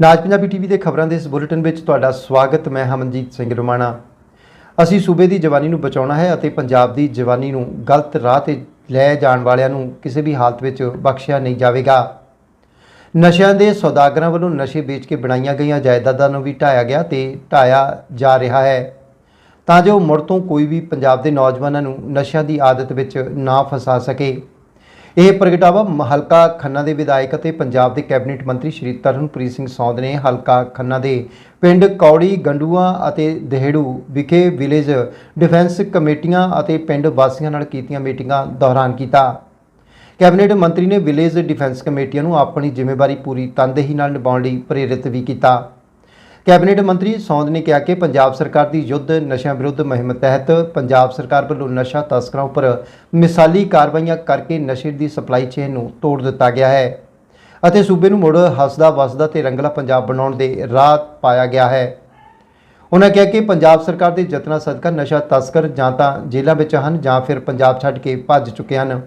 ਨਾਜ Punjabi TV ਦੇ ਖਬਰਾਂ ਦੇ ਇਸ ਬੁਲੇਟਿਨ ਵਿੱਚ ਤੁਹਾਡਾ ਸਵਾਗਤ, ਮੈਂ ਹਮਨਜੀਤ ਸਿੰਘ ਰਮਾਣਾ। ਅਸੀਂ ਸੂਬੇ ਦੀ ਜਵਾਨੀ ਨੂੰ ਬਚਾਉਣਾ ਹੈ ਅਤੇ ਪੰਜਾਬ ਦੀ ਜਵਾਨੀ ਨੂੰ ਗਲਤ ਰਾਹ ਤੇ ਲੈ ਜਾਣ ਵਾਲਿਆਂ ਨੂੰ ਕਿਸੇ ਵੀ ਹਾਲਤ ਵਿੱਚ ਬਖਸ਼ਿਆ ਨਹੀਂ ਜਾਵੇਗਾ। ਨਸ਼ਿਆਂ ਦੇ ਸੌਦਾਗਰਾਂ ਵੱਲੋਂ ਨਸ਼ੇ ਵੇਚ ਕੇ ਬਣਾਈਆਂ ਗਈਆਂ ਜਾਇਦਾਦਾਂ ਨੂੰ ਵੀ ਢਾਇਆ ਗਿਆ ਤੇ ਢਾਇਆ ਜਾ ਰਿਹਾ ਹੈ। ਤਾਂ ਜੋ ਮੁੜ ਤੋਂ ਕੋਈ ਵੀ ਪੰਜਾਬ ਦੇ ਨੌਜਵਾਨਾਂ ਨੂੰ ਨਸ਼ਿਆਂ ਦੀ ਆਦਤ ਵਿੱਚ ਨਾ ਫਸਾ ਸਕੇ। ਇਹ ਪ੍ਰਗਟਾਵਾ ਮ- ਹਲਕਾ ਖੰਨਾ ਦੇ ਵਿਧਾਇਕ ਅਤੇ ਪੰਜਾਬ ਦੇ ਕੈਬਨਿਟ ਮੰਤਰੀ ਸ਼੍ਰੀ ਤਰਨਪ੍ਰੀਤ ਸਿੰਘ ਸੌਂਦ ਨੇ ਹਲਕਾ ਖੰਨਾ ਦੇ ਪਿੰਡ ਕੌੜੀ, ਗੰਡੂਆ ਅਤੇ ਦਹੇੜੂ ਵਿਖੇ ਵਿਲੇਜ ਡਿਫੈਂਸ ਕਮੇਟੀਆਂ ਅਤੇ ਪਿੰਡ ਵਾਸੀਆਂ ਨਾਲ ਕੀਤੀਆਂ ਮੀਟਿੰਗਾਂ ਦੌਰਾਨ ਕੀਤਾ। ਕੈਬਨਿਟ ਮੰਤਰੀ ਨੇ ਵਿਲੇਜ ਡਿਫੈਂਸ ਕਮੇਟੀਆਂ ਨੂੰ ਆਪਣੀ ਜ਼ਿੰਮੇਵਾਰੀ ਪੂਰੀ ਤਨਦੇਹੀ ਨਾਲ ਨਿਭਾਉਣ ਲਈ ਪ੍ਰੇਰਿਤ ਵੀ ਕੀਤਾ। ਕੈਬਨਿਟ ਮੰਤਰੀ ਸੌਂਦ ਨੇ ਕਿਹਾ ਕਿ ਪੰਜਾਬ ਸਰਕਾਰ ਦੀ ਯੁੱਧ ਨਸ਼ਿਆਂ ਵਿਰੁੱਧ ਮੁਹਿੰਮ ਤਹਿਤ ਪੰਜਾਬ ਸਰਕਾਰ ਵੱਲੋਂ ਨਸ਼ਾ ਤਸਕਰਾਂ ਉੱਪਰ ਮਿਸਾਲੀ ਕਾਰਵਾਈਆਂ ਕਰਕੇ ਨਸ਼ੇ ਦੀ ਸਪਲਾਈ ਚੇਨ ਨੂੰ ਤੋੜ ਦਿੱਤਾ ਗਿਆ ਹੈ ਅਤੇ ਸੂਬੇ ਨੂੰ ਮੁੜ ਹੱਸਦਾ ਵਸਦਾ ਤੇ ਰੰਗਲਾ ਪੰਜਾਬ ਬਣਾਉਣ ਦੇ ਰਾਹ ਪਾਇਆ ਗਿਆ ਹੈ। ਉਹਨਾਂ ਕਿਹਾ ਕਿ ਪੰਜਾਬ ਸਰਕਾਰ ਦੇ ਯਤਨਾਂ ਸਦਕਾ ਨਸ਼ਾ ਤਸਕਰ ਜਾਂ ਤਾਂ ਜੇਲ੍ਹਾਂ ਵਿੱਚ ਹਨ ਜਾਂ ਫਿਰ ਪੰਜਾਬ ਛੱਡ ਕੇ ਭੱਜ ਚੁੱਕੇ ਹਨ।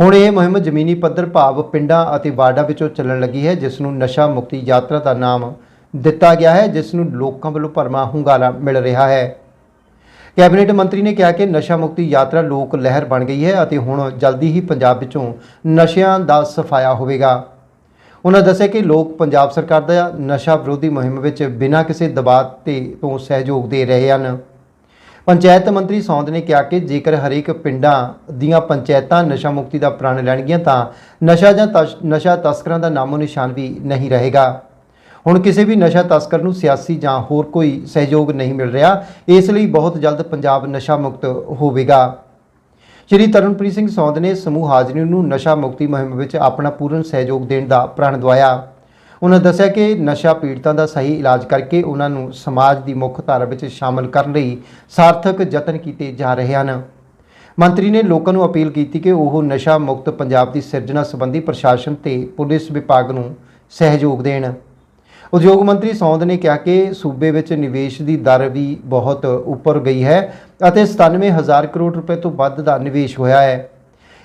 ਹੁਣ ਇਹ ਮੁਹਿੰਮ ਜ਼ਮੀਨੀ ਪੱਧਰ ਭਾਵ ਪਿੰਡਾਂ ਅਤੇ ਵਾਰਡਾਂ ਵਿੱਚੋਂ ਚੱਲਣ ਲੱਗੀ ਹੈ, ਜਿਸ ਨੂੰ ਨਸ਼ਾ ਮੁਕਤੀ ਯਾਤਰਾ ਦਾ ਨਾਮ ਦਿੱਤਾ ਗਿਆ ਹੈ, ਜਿਸ ਨੂੰ ਲੋਕਾਂ ਵੱਲੋਂ ਭਰਮਾ ਹੁੰਗਾਰਾ ਮਿਲ ਰਿਹਾ ਹੈ। ਕੈਬਨਿਟ ਮੰਤਰੀ ਨੇ ਕਿਹਾ ਕਿ ਨਸ਼ਾ ਮੁਕਤੀ ਯਾਤਰਾ ਲੋਕ ਲਹਿਰ ਬਣ ਗਈ ਹੈ ਅਤੇ ਹੁਣ ਜਲਦੀ ਹੀ ਪੰਜਾਬ ਵਿੱਚੋਂ ਨਸ਼ਿਆਂ ਦਾ ਸਫਾਇਆ ਹੋਵੇਗਾ। ਉਹਨਾਂ ਦੱਸਿਆ ਕਿ ਲੋਕ ਪੰਜਾਬ ਸਰਕਾਰ ਦਾ ਨਸ਼ਾ ਵਿਰੋਧੀ ਮੁਹਿੰਮ ਵਿੱਚ ਬਿਨਾਂ ਕਿਸੇ ਦਬਾਅ ਤੇ ਤੋਂ ਸਹਿਯੋਗ ਦੇ ਰਹੇ ਹਨ। ਪੰਚਾਇਤ ਮੰਤਰੀ ਸੌਂਦ ਨੇ ਕਿਹਾ ਕਿ ਜੇਕਰ ਹਰੇਕ ਪਿੰਡਾਂ ਦੀਆਂ ਪੰਚਾਇਤਾਂ ਨਸ਼ਾ ਮੁਕਤੀ ਦਾ ਪ੍ਰਣ ਲੈਣਗੀਆਂ ਤਾਂ ਨਸ਼ਾ ਜਾਂ ਤਸ਼- ਨਸ਼ਾ ਤਸਕਰਾਂ ਦਾ ਨਾਮੋ ਨਿਸ਼ਾਨ ਵੀ ਨਹੀਂ ਰਹੇਗਾ। ਹੁਣ ਕਿਸੇ ਵੀ ਨਸ਼ਾ ਤਸਕਰ ਨੂੰ ਸਿਆਸੀ ਜਾਂ ਹੋਰ ਕੋਈ ਸਹਿਯੋਗ ਨਹੀਂ ਮਿਲ ਰਿਹਾ, ਇਸ ਲਈ ਬਹੁਤ ਜਲਦ ਪੰਜਾਬ ਨਸ਼ਾ ਮੁਕਤ ਹੋਵੇਗਾ। ਸ਼੍ਰੀ ਤਰਨਪ੍ਰੀਤ ਸਿੰਘ ਸੌਂਦ ਨੇ ਸਮੂਹ ਹਾਜ਼ਰੀਨ ਨੂੰ ਨਸ਼ਾ ਮੁਕਤੀ ਮੁਹਿੰਮ ਵਿੱਚ ਆਪਣਾ ਪੂਰਨ ਸਹਿਯੋਗ ਦੇਣ ਦਾ ਪ੍ਰਣ ਦਵਾਇਆ। ਉਹਨਾਂ ਦੱਸਿਆ ਕਿ ਨਸ਼ਾ ਪੀੜਤਾਂ ਦਾ ਸਹੀ ਇਲਾਜ ਕਰਕੇ ਉਹਨਾਂ ਨੂੰ ਸਮਾਜ ਦੀ ਮੁੱਖ ਧਾਰਾ ਵਿੱਚ ਸ਼ਾਮਲ ਕਰਨ ਲਈ ਸਾਰਥਕ ਯਤਨ ਕੀਤੇ ਜਾ ਰਹੇ ਹਨ। ਮੰਤਰੀ ਨੇ ਲੋਕਾਂ ਨੂੰ ਅਪੀਲ ਕੀਤੀ ਕਿ ਉਹ ਨਸ਼ਾ ਮੁਕਤ ਪੰਜਾਬ ਦੀ ਸਿਰਜਣਾ ਸੰਬੰਧੀ ਪ੍ਰਸ਼ਾਸਨ ਤੇ ਪੁਲਿਸ ਵਿਭਾਗ ਨੂੰ ਸਹਿਯੋਗ ਦੇਣ। ਉਦਯੋਗ ਮੰਤਰੀ ਸੌਂਦ ਨੇ ਕਿਹਾ ਕਿ ਸੂਬੇ ਵਿੱਚ ਨਿਵੇਸ਼ ਦੀ ਦਰ ਵੀ ਬਹੁਤ ਉੱਪਰ ਗਈ ਹੈ ਅਤੇ 97000 ਕਰੋੜ ਰੁਪਏ ਤੋਂ ਵੱਧ ਦਾ ਨਿਵੇਸ਼ ਹੋਇਆ ਹੈ।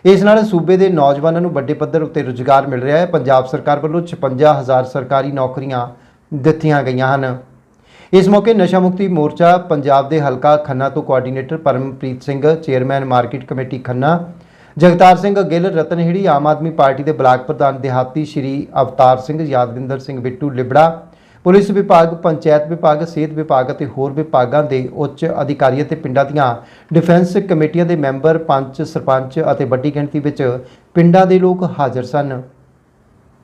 ਇਸ ਨਾਲ ਸੂਬੇ ਦੇ ਨੌਜਵਾਨਾਂ ਨੂੰ ਵੱਡੇ ਪੱਧਰ ਉੱਤੇ ਰੁਜ਼ਗਾਰ ਮਿਲ ਰਿਹਾ ਹੈ। ਪੰਜਾਬ ਸਰਕਾਰ ਵੱਲੋਂ 56000 ਸਰਕਾਰੀ ਨੌਕਰੀਆਂ ਦਿੱਤੀਆਂ ਗਈਆਂ ਹਨ। ਇਸ ਮੌਕੇ ਨਸ਼ਾ ਮੁਕਤੀ ਮੋਰਚਾ, ਪੰਜਾਬ ਦੇ ਹਲਕਾ ਖੰਨਾ ਤੋਂ coordinator Parampreet Singh, chairman market committee Khanna Jagtar Singh Gill Ratanheri Aam Aadmi Party ਦੇ ਬਲਾਕ ਪ੍ਰਧਾਨ ਦਿਹਾਤੀ ਸ਼੍ਰੀ ਅਵਤਾਰ ਸਿੰਘ, ਯਾਦਵਿੰਦਰ ਸਿੰਘ ਬਿੱਟੂ ਲਿਬੜਾ, ਪੁਲਿਸ ਵਿਭਾਗ, ਪੰਚਾਇਤ ਵਿਭਾਗ, ਸਿਹਤ ਵਿਭਾਗ ਅਤੇ ਹੋਰ ਵਿਭਾਗਾਂ ਦੇ ਉੱਚ ਅਧਿਕਾਰੀ ਅਤੇ ਪਿੰਡਾਂ ਦੀਆਂ ਡਿਫੈਂਸ ਕਮੇਟੀਆਂ ਦੇ ਮੈਂਬਰ, ਪੰਚ, ਸਰਪੰਚ ਅਤੇ ਵੱਡੀ ਗਿਣਤੀ ਵਿੱਚ ਪਿੰਡਾਂ ਦੇ ਲੋਕ ਹਾਜ਼ਰ ਸਨ।